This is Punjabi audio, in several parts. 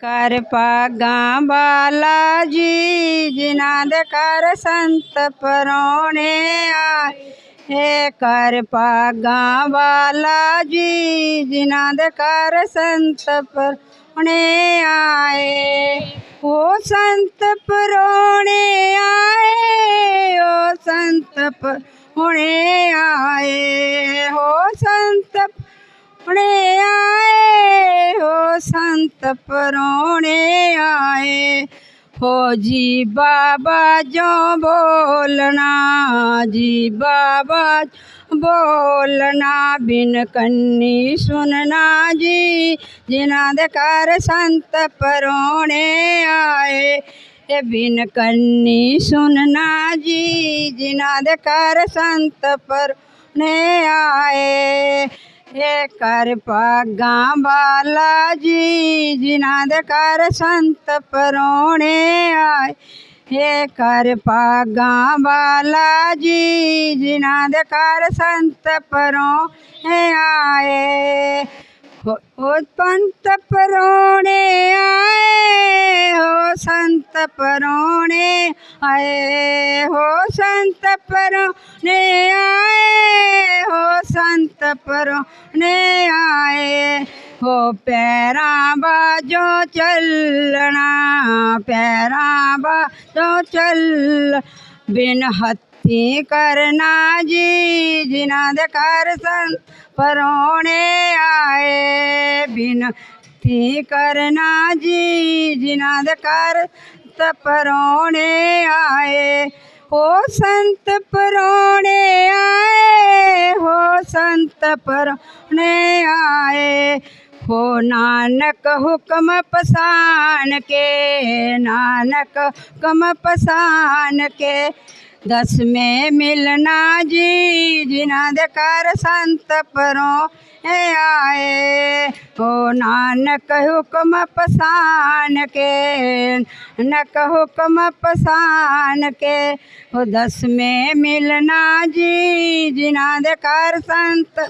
ਕਰ ਪਾਗਾਂ ਬਾਲਾ ਜੀ ਜਿਨ੍ਹਾਂ ਦੇ ਕਰ ਸੰਤ ਪਰੋਣੇ ਆਏ। ਏ ਕਰ ਪਾਗਾਂ ਵਾਲਾ ਜੀ ਜਿਨ੍ਹਾਂ ਦੇ ਕਰ ਸੰਤ ਪਰੋਣੇ ਆਏ। ਉਹ ਸੰਤ ਪਰੋਣੇ ਆਏ ਉਹ ਸੰਤ ਪਰੋਣੇ ਆਏ। ਹੋ ਸੰਤ ਪਰੋਣੇ ਸੰਤ ਪਰੋਣੇ ਆਏ। ਹੋ ਜੀ ਬਾਬਾ ਜੋ ਬੋਲਣਾ, ਜੀ ਬਾਬਾ ਬੋਲਣਾ, ਬਿਨ ਕੰਨੀ ਸੁਨਣਾ ਜੀ। ਜਿਨ੍ਹਾਂ ਦੇ ਘਰ ਸੰਤ ਪਰੋਣੇ ਆਏ ਇਹ ਬਿਨ ਕੰਨੀ ਸੁਨਣਾ ਜੀ। ਜਿਨ੍ਹਾਂ ਦੇ ਘਰ ਸੰਤ ਪਰੋਣੇ ਆਏ। ਹੇ ਕਰ ਪਾਗਾਂ ਬਾਲਾ ਜੀ ਜਿਨ੍ਹਾਂ ਦੇ ਘਰ ਸੰਤ ਪਰੋਣੇ ਆਏ। ਹੇ ਕਰ ਪਾਗਾਂ ਬਾਲਾ ਜੀ ਜਿਨ੍ਹਾਂ ਦੇ ਘਰ ਸੰਤ ਪਰੋਣੇ ਆਏ। ਹੋ ਪੰਤ ਪਰੋਣੇ ਆਏ, ਹੋ ਸੰਤ ਪਰੋਣੇ ਆਏ। ਹੋ ਸੰਤ ਪਰੋਣੇ ਪਰੋਣੇ ਆਏ, ਹੋ ਪੈਰਾਂ ਬਾਜੋ ਚੱਲਣਾ, ਪੈਰਾਂ ਬਾਜੋ ਚੱਲ। ਬਿਨ ਹੱਥੀ ਕਰਨਾ ਜੀ, ਜਿਨ੍ਹਾਂ ਦੇ ਘਰ ਸੰਤ ਪਰੋਣੇ ਆਏ। ਬਿਨ ਹੱਥੀ ਕਰਨਾ ਜੀ, ਜਿਨ੍ਹਾਂ ਦੇ ਘਰ ਪਰੋਣੇ ਆਏ। ਹੋ ਸੰਤ ਪਰੋਣੇ ਆਏ ਸੰਤ ਪਰੋਣੇ ਆਏ। ਹੋ ਨਾਨਕ ਹੁਕਮ ਪਸਾਨ ਕੇ ਨਾਨਕ ਹੁਕਮ ਪਸਾਨ ਕੇ। ਦਸਵੇਂ ਮਿਲਣਾ ਜੀ, ਜਿਨ੍ਹਾਂ ਦੇ ਘਰ ਸੰਤ ਪਰੋਂ ਆਏ। ਹੋ ਨਾਨਕ ਹੁਕਮ ਪਸਾਨ ਕੇ ਨਕ ਹੁਕਮ ਪਸਾਨ ਕੇ। ਹੋ ਦਸਵੇਂ ਮਿਲਣਾ ਜੀ, ਜਿਨ੍ਹਾਂ ਦੇ ਘਰ ਸੰਤ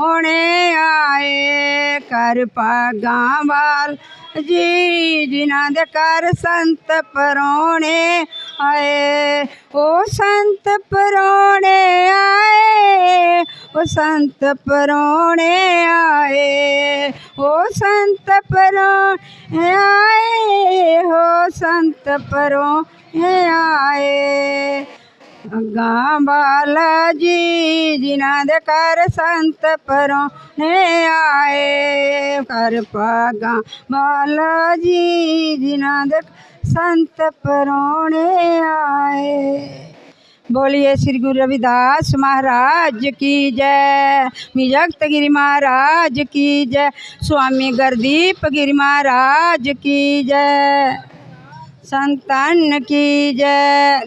ਹੋਣੇ ਆਏ। ਕਰ ਪਾਗਾਂ ਵਾਲ ਜੀ, ਜਿਨ੍ਹਾਂ ਦੇ ਘਰ ਸੰਤ ਪਰੋਣੇ ਆਏ ਉਹ ਸੰਤ ਪਰੋਣੇ ਆਏ ਉਹ ਸੰਤ ਪਰੋਣੇ ਆਏ ਉਹ ਸੰਤ ਪਰੋਣੇ ਆਏ ਹੋ ਸੰਤ ਪਰੋਣੇ ਆਏ। ਅੱਗਾ ਬਾਲਾ ਜੀ ਜਿਨ੍ਹਾਂ ਦੇ ਘਰ ਸੰਤ ਪਰੋਣੇ ਆਏ ਕਰ ਪਾਗਾ ਬਾਲਾ ਜੀ ਜਿਨ੍ਹਾਂ ਦੇ ਸੰਤ ਪਰੋਣੇ ਆਏ बोलिए श्री गुरु रविदास महाराज की जय मिजगत गिरी महाराज की जय स्वामी गुरदीप गिरी महाराज की जय संतान की जय